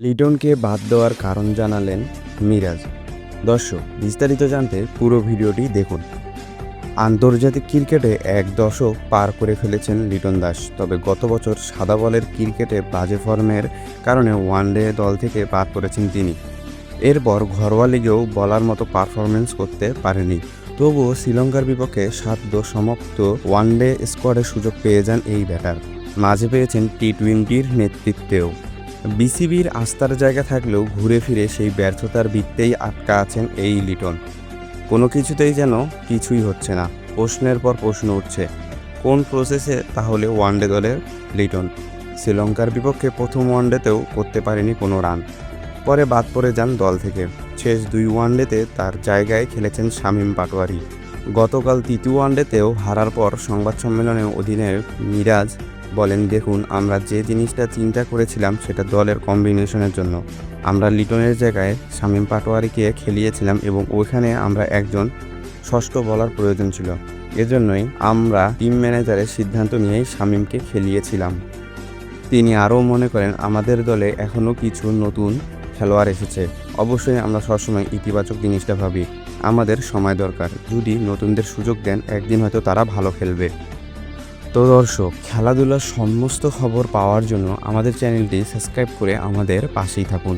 লিটনকে বাদ দেওয়ার কারণ জানালেন মিরাজ। দর্শক, বিস্তারিত জানতে পুরো ভিডিওটি দেখুন। আন্তর্জাতিক ক্রিকেটে এক দশক পার করে ফেলেছেন লিটন দাস। তবে গত বছর সাদা বলের ক্রিকেটে বাজে ফর্মের কারণে ওয়ানডে দল থেকে বাদ পড়েছেন তিনি। এরপর ঘরোয়া লিগেও বলার মতো পারফরমেন্স করতে পারেনি তবুও শ্রীলঙ্কার বিপক্ষে সাধ্য সমাপ্ত ওয়ানডে স্কোয়াডে সুযোগ পেয়ে যান এই ব্যাটার। মাঝে পেয়েছেন টি টোয়েন্টির নেতৃত্বেও। বিসিবির আস্থার জায়গা থাকলেও ঘুরে ফিরে সেই ব্যর্থতার বৃত্তেই আটকা আছেন এই লিটন। কোনো কিছুতেই যেন কিছুই হচ্ছে না। প্রশ্নের পর প্রশ্ন উঠছে, কোন প্রসেসে তাহলে ওয়ানডে দলের লিটন? শ্রীলঙ্কার বিপক্ষে প্রথম ওয়ানডেতেও করতে পারেনি কোনো রান। পরে বাদ পড়ে যান দল থেকে। শেষ দুই ওয়ানডেতে তার জায়গায় খেলেছেন শামীম পাটোয়ারি। গতকাল তৃতীয় ওয়ানডেতেও হারার পর সংবাদ সম্মেলনে অধিনায়ক মিরাজ বলেন, দেখুন, আমরা যে জিনিসটা চিন্তা করেছিলাম সেটা দলের কম্বিনেশনের জন্য। আমরা লিটনের জায়গায় শামীম পাটোয়ারিকে খেলিয়েছিলাম এবং ওইখানে আমরা একজন ষষ্ঠ বলার প্রয়োজন ছিল। এজন্যই আমরা টিম ম্যানেজারের সিদ্ধান্ত নিয়েই শামীমকে খেলিয়েছিলাম। তিনি আরও মনে করেন, আমাদের দলে এখনও কিছু নতুন খেলোয়াড় এসেছে। অবশ্যই আমরা সবসময় ইতিবাচক জিনিসটা ভাবি। আমাদের সময় দরকার। যদি নতুনদের সুযোগ দেন, একদিন হয়তো তারা ভালো খেলবে। তো দর্শক খেলাধুলার সমস্ত খবর পাওয়ার জন্য আমাদের চ্যানেলটি সাবস্ক্রাইব করে আমাদের পাশেই থাকুন।